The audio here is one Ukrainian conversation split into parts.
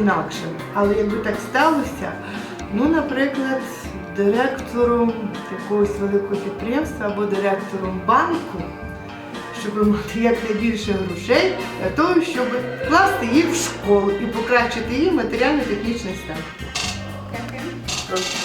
інакшим. Але якби так сталося, ну, наприклад, директором якогось великого підприємства або директором банку, щоб мати якнайбільше грошей для того, щоб вкласти їх в школу і покращити її матеріально-технічний стан. Дякую.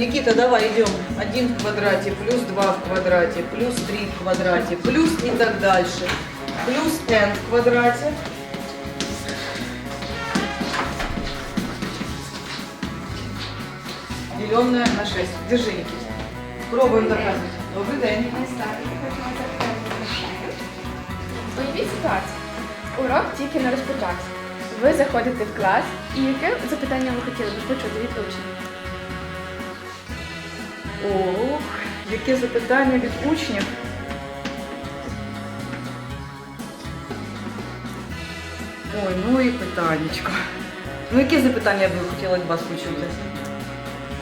Никита, давай идем. Один в квадрате, плюс два в квадрате, плюс три в квадрате, плюс и так дальше. Плюс n в квадрате. Деленное на 6. Держи, Никита. Пробуем доказывать. Добрый день. Уявіть ситуацію. Урок тільки не розпочався. Ви заходите в клас, і яке запитання ви хотіли б почути від учнів? Ох, яке запитання від учнів. Ой, ну і питаннячко. Ну, яке запитання б ви хотіли від вас почути?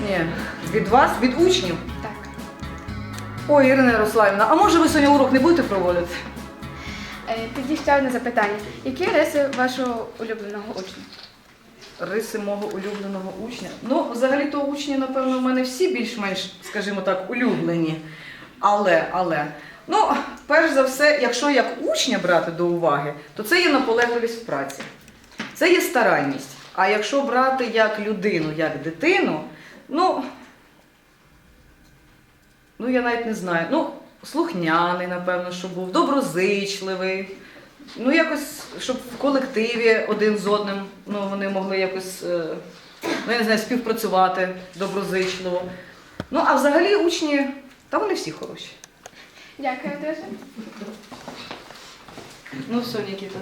Ні, від вас, від учнів? Так. Ой, Ірина Ярославівна, а може ви сьогодні урок не будете проводити? Е, Тоді ще одне запитання. Які риси вашого улюбленого учня? Риси мого улюбленого учня. Ну, взагалі-то учні, напевно, в мене всі більш-менш, скажімо так, улюблені. Але, але, ну, перш за все, якщо як учня брати до уваги, то це є наполегливість в праці. Це є старанність. А якщо брати як людину, як дитину, ну, ну я навіть не знаю. Ну, слухняний, напевно, щоб був, доброзичливий. Ну, якось, щоб в колективі один з одним ну, вони могли якось, е, ну, я не знаю, співпрацювати доброзичливо. Ну, а взагалі учні, та вони всі хороші. Дякую дуже. Ну, все, Нікіта.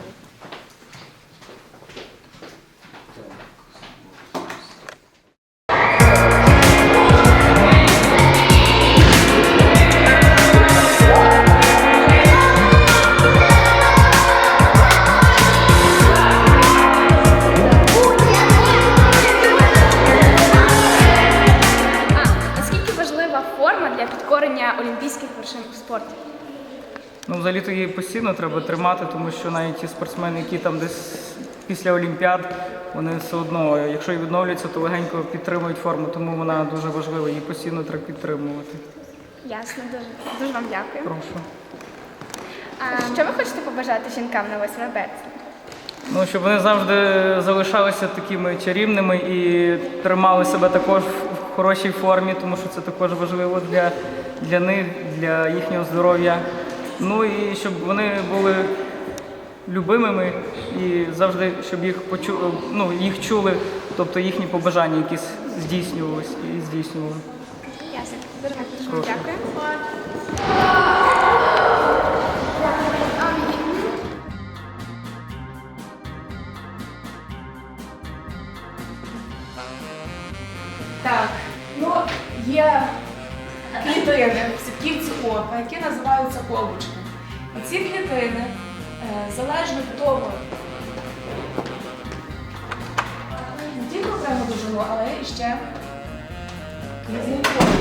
Для підкорення олімпійських вершин у спорті? Ну, взагалі-то її постійно треба тримати, тому що навіть ті спортсмени, які там десь після Олімпіад, вони все одно, якщо і відновлюються, то легенько підтримують форму, тому вона дуже важлива, її постійно треба підтримувати. Ясно, дуже, дуже вам дякую. Прошу. А що ви хочете побажати жінкам на 8 березня? Ну, щоб вони завжди залишалися такими чарівними і тримали себе також в хорошій формі, тому що це також важливо для, для них, для їхнього здоров'я. Ну і щоб вони були любимими і завжди, щоб їх почу... ну, їх чули, тобто їхні побажання якісь здійснювалися і здійснювали. Ясно, дуже, дякую. Довжину, але і ще різні форми.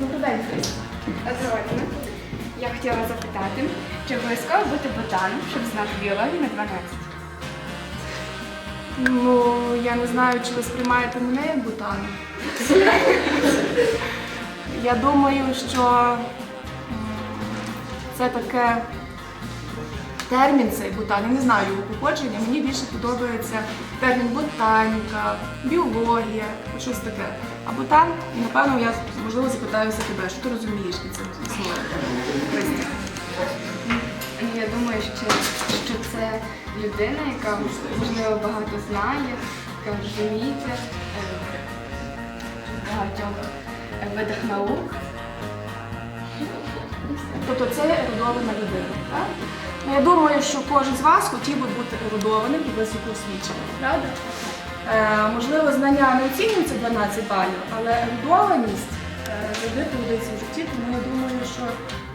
Добрий день, Христо. Згодна. Я хотіла запитати, чи обов'язково бути ботаном, щоб знати біологію на 12? Ну, я не знаю, чи ви сприймаєте мене як бутан. Я думаю, що це таке термін цей ботан. Я не знаю його походження. Мені більше подобається термін ботаніка, біологія, щось таке. А ботан, напевно, я можливо запитаюся тебе, що ти розумієш під цим словом? Я думаю, що, що це людина, яка можливо багато знає, яка розуміється е, в багатьох видах наук. Тобто це ерудована людина, так? Ну, я думаю, що кожен з вас хотів би бути ерудованим і високоосвіченим, правда? Е, можливо, знання не оцінюються 12 балів, але ерудованість е, завжди пригодиться в житті, тому я думаю, що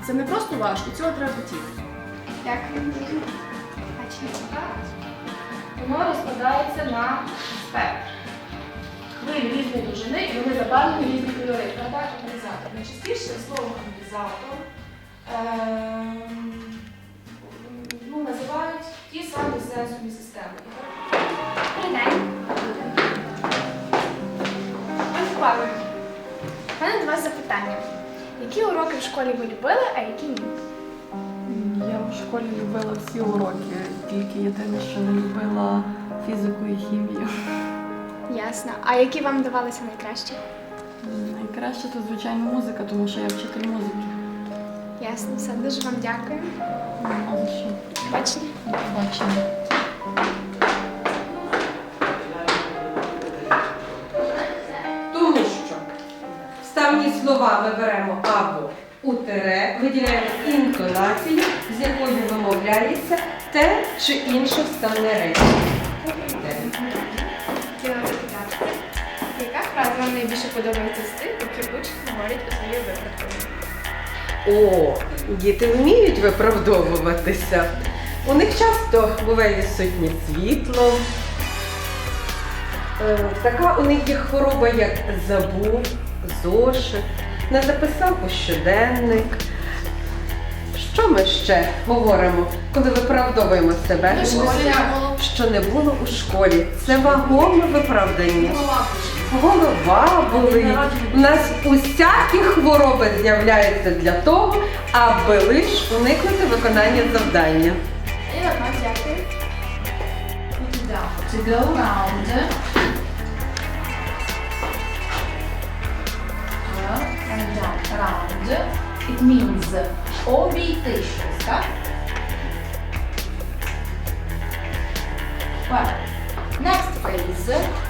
це не просто важко, цього треба хотіти. Дякую. Воно розкладається на спектр. Хвилі різної довжини і вони забарвлені різні кольори. Правда, аналізатор. Найчастіше слово аналізатор ем, ну, називають ті самі сенсорні системи. Добрий день. Ось Павло. У мене до вас запитання. Які уроки в школі ви любили, а які ні? Я в школі любила всі уроки, тільки єдине, що не любила фізику і хімію. Ясно. А які вам давалися найкраще? Найкраще то, звичайно, музика, тому що я вчитель музики. Ясно, все, дуже вам дякую. Що. Бачення. Тому що вставні слова ми беремо або у тире, виділяємо інтонацію, з якою вимовляється те чи інше вставне речення. Яка фраза вам найбільше подобається з тих, які учні говорять у своїй виправданні? О, діти вміють виправдовуватися. У них часто буває відсутнє світло. Е, Така у них є хвороба, як забув, зошит, не записав у щоденник. Що ми ще говоримо, коли виправдовуємо себе? Що не було у школі. Це вагоме виправдання. Голова болить. У нас усякі хвороби з'являються для того, аби лиш уникнути виконання завдання. І одна дякую. to go around. Up and down, around. It means обійти щось, так? Well, next phrase.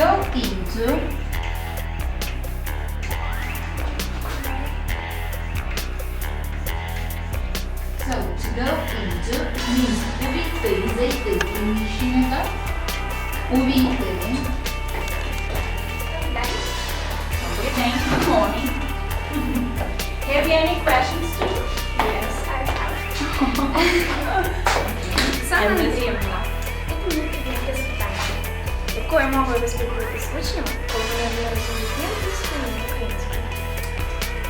Iotințuri So, to go into means ubiquity thank you. Good morning. Have you any questions too? Yes, I have. Some Якою мовою ви спілкуєтесь з учнями, коли вони не розуміють ні англійською, ні українською?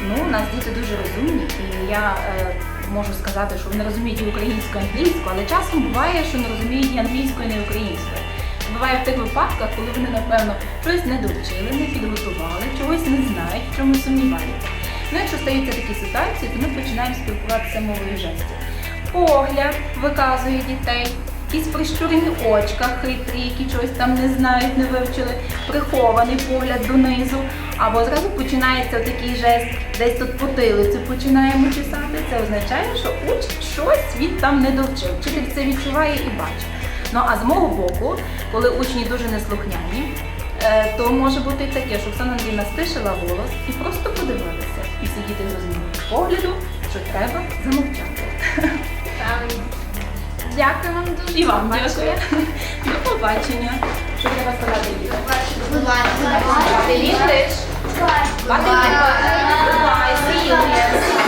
Ну, у нас діти дуже розумні, і я е, можу сказати, що вони розуміють і українську, і англійську, але часом буває, що не розуміють і англійською, і не українською. Буває в тих випадках, коли вони, напевно, щось не довчили, не підготували, чогось не знають, в чомусь сумніваються. Ну, якщо стаються такі ситуації, то ми починаємо спілкуватися мовою жестів. Погляд виказує дітей, якісь прищурені очка хитрі, які чогось там не знають, не вивчили, прихований погляд донизу, або зразу починається такий жест, десь тут потилицю починаємо чесати. Це означає, що учень щось він там не довчив. Вчитель це відчуває і бачить. Ну а з мого боку, коли учні дуже неслухняні, е, то може бути і таке, що Оксана Андрійна стишила голос і просто подивилася, і всі діти зрозуміли погляду, що треба замовчати. Правильно. Дякую вам дуже. І вам Бачення. дякую. До побачення. Що треба сказати дітям? English. Bye. See you. Thank you.